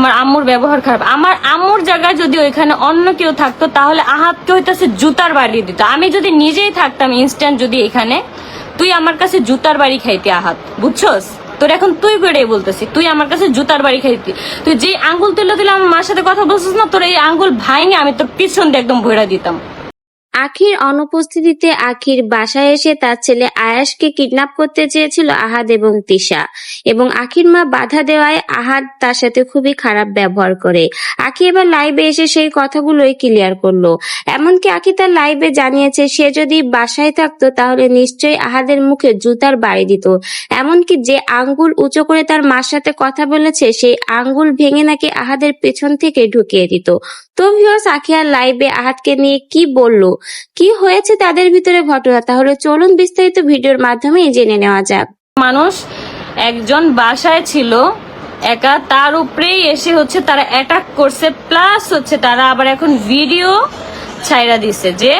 আমার আম্মুর ব্যবহার খারাপ। আমার আম্মুর জায়গায় যদি ওইখানে অন্য কেউ থাকতো, তাহলে আহাতকে হইতেছে জুতার বাড়ি দিত। আমি যদি নিজেই থাকতাম ইনস্ট্যান্ট যদি এখানে, তুই আমার কাছে জুতার বাড়ি খাইতি আহাত। বুঝছস? তোর এখন তুই বেড়ে বলতেছি, তুই আমার কাছে জুতার বাড়ি খাইতি। তুই যে আঙ্গুল তুলে তুলে আমার মার সাথে কথা বলছিস না, তোর এই আঙ্গুল ভাঙে আমি তোর পিছন দিয়ে একদম ভরা দিতাম। আখির অনুপস্থিতিতে আখির বাসায় এসে তার ছেলে আয়াসকে কিডন্যাপ করতে চেয়েছিল আহাদ এবং তিশা। এবং আখির মা বাধা দেওয়ায় আহাদ তার সাথে খুবই খারাপ ব্যবহার করে। আখি এবার লাইভে এসে সেই কথাগুলোই ক্লিয়ার করল। এমনকি আখি তার লাইভে জানিয়েছে, সে যদি বাসায় থাকতো তাহলে নিশ্চয়ই আহাদের মুখে জুতার বাড়ি দিত। এমনকি যে আঙ্গুল উঁচু করে তার মার সাথে কথা বলেছে, সেই আঙ্গুল ভেঙে নাকি আহাদের পেছন থেকে ঢুকিয়ে দিত। তো ভিউয়ার্স আখিয়ার লাইভে আহাতকে নিয়ে কি বলল? কি হয়েছে তাদের ভিতরে ঘটনা? তাহলে চলুন বিস্তারিত ভিডিওর মাধ্যমে জেনে নেওয়া যাক। মানুষ একজন বাসায় ছিল, একা তার উপরেই এসে হচ্ছে তারা অ্যাটাক করছে প্লাস হচ্ছে তারা আবার এখন ভিডিও ছাইরা দিছে যে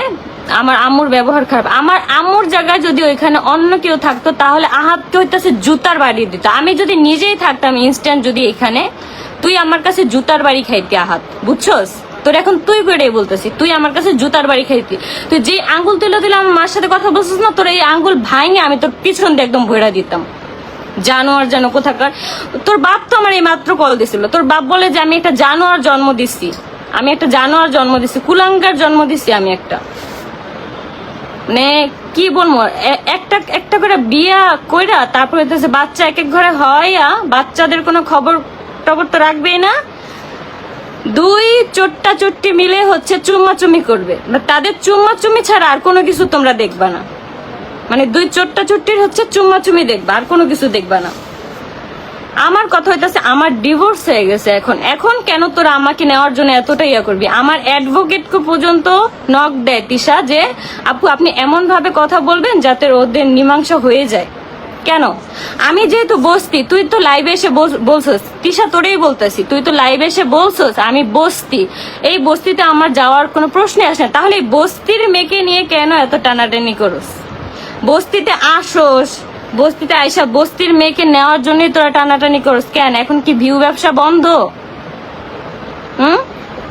আমার আম্মুর ব্যবহার খারাপ। আমার আম্মুর জায়গায় যদি ওইখানে অন্য কেউ থাকতো, তাহলে আহাতকে হইতেছে জুতার বাড়ি দিত। আমি যদি নিজেই থাকতাম ইনস্ট্যান্ট যদি এখানে, তুই আমার কাছে জুতার বাড়ি খাইতি আহাত, বুঝছস? তোর এখন তুই করে বলতেছি, তুই আমার কাছে জুতার বাড়ি খাইতি। তুই যে আঙ্গুল তুলে দিলে আমার মার সাথে কথা বলছিস না, তোর এই আঙ্গুল ভাঙে আমি তোর পিছন দিয়ে একদম ভৈরা দিতাম। জানোয়ার যেন কোথাকার। তোর বাপ তো আমার এই মাত্র কল দিছিল। তোর বাপ বলে যে, আমি একটা জানোয়ার জন্ম দিছি। আমি একটা জানোয়ার জন্ম দিছি। কুলাঙ্গার জন্ম দিছি আমি একটা। মানে কি বলব একটা একটা করে বিয়া কইরা তারপরে বাচ্চা এক এক ঘরে হয় বাচ্চাদের কোনো খবর টবর তো রাখবেই না। দুই চোট্টা চোট্টি মিলে হচ্ছে চুম্মাচুমি করবে। তাদের চুম্মাচুমি ছাড়া আর কোনো কিছু তোমরা দেখবা না। মানে দুই চোট্টা চুট্টির হচ্ছে চুম্মাচুমি দেখবা, আর কোনো কিছু দেখবা না। আমার কথা হইতাছে, আমার ডিভোর্স হয়ে গেছে এখন। এখন কেন তোরা আমাকে নেওয়ার জন্য এতটা ইয়া করবি? আমার অ্যাডভোকেট পর্যন্ত নক দেয় তিশা যে, আপু, আপনি এমন ভাবে কথা বলবেন যাতে ওদের মীমাংসা হয়ে যায়। কেন? আমি যেহেতু বসতি, তুই তো লাইভে এসে বলছস। তিশা, তোরেই বলতেছি, তুই তো লাইভে এসে বলছস, আমি বসতি। এই বস্তিতে আমার যাওয়ার কোনো প্রশ্নই আসে না। তাহলে বস্তির মেয়েকে নিয়ে কেন এত টানাটানি করস? বস্তিতে আসোস, বস্তিতে আইসা বস্তির মেয়েকে নেওয়ার জন্যই তোরা টানাটানি করস। কেন? এখন কি ভিউ ব্যবসা বন্ধ? হুম?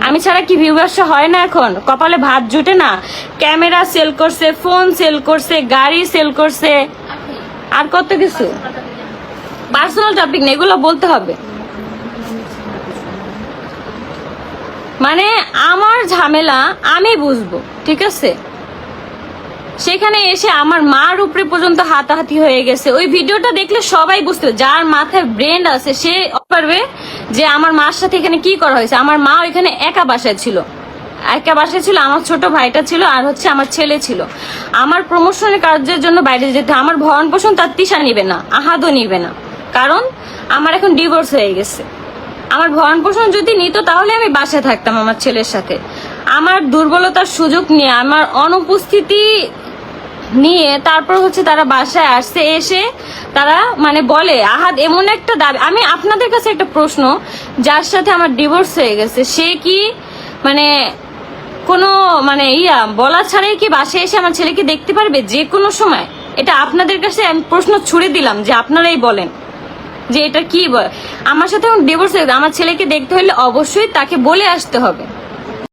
আমি ছাড়া কি ভিউ ব্যবসা হয় না এখন? কপালে ভাত জুটে না? ক্যামেরা সেল করছে, ফোন সেল করছে, গাড়ি সেল করছে। আর কত কিছু? পার্সোনাল টপিক না, এগুলো বলতে হবে। মানে আমার ঝামেলা, আমি বুঝব, ঠিক আছে? সেখানে এসে আমার মার উপরে পর্যন্ত হাতাহাতি হয়ে গেছে। ওই ভিডিওটা দেখলে সবাই বুঝতে যার মাথায় ব্রেন আছে, সে পারবে যে আমার মার সাথে এখানে কি করা হয়েছে। আমার মা ওইখানে একা বাসায় ছিল। একা বাসায় ছিল, আমার ছোট ভাইটা ছিল আর হচ্ছে আমার ছেলে ছিল। আমার প্রমোশনের কাজের জন্য বাইরে যেতে আমার ভরণ পোষণ তার তিসা নিবে না, আহাদও নিবে না। কারণ আমার এখন ডিভোর্স হয়ে গেছে। আমার ভরণ পোষণ যদি নিত তাহলে আমি বাসায় থাকতাম আমার ছেলের সাথে। আমার দুর্বলতার সুযোগ নিয়ে, আমার অনুপস্থিতি নিয়ে তারপর হচ্ছে তারা বাসায় আসছে, এসে তারা মানে বলে, আহাদ, এমন একটা দাবি। আমি আপনাদের কাছে একটা প্রশ্ন, যার সাথে আমার ডিভোর্স হয়ে গেছে, সে কি মানে কোনো মানে ইয়া, বলা ছাড়াই কি বাসায় এসে আমার ছেলেকে দেখতে পারবে যে কোনো সময়? এটা আপনাদের কাছে আমি প্রশ্ন ছুড়ে দিলাম যে আপনারাই বলেন যে এটা কি আমার সাথে ডিভোর্স হয়ে আমার ছেলেকে দেখতে হলে অবশ্যই তাকে বলে আসতে হবে।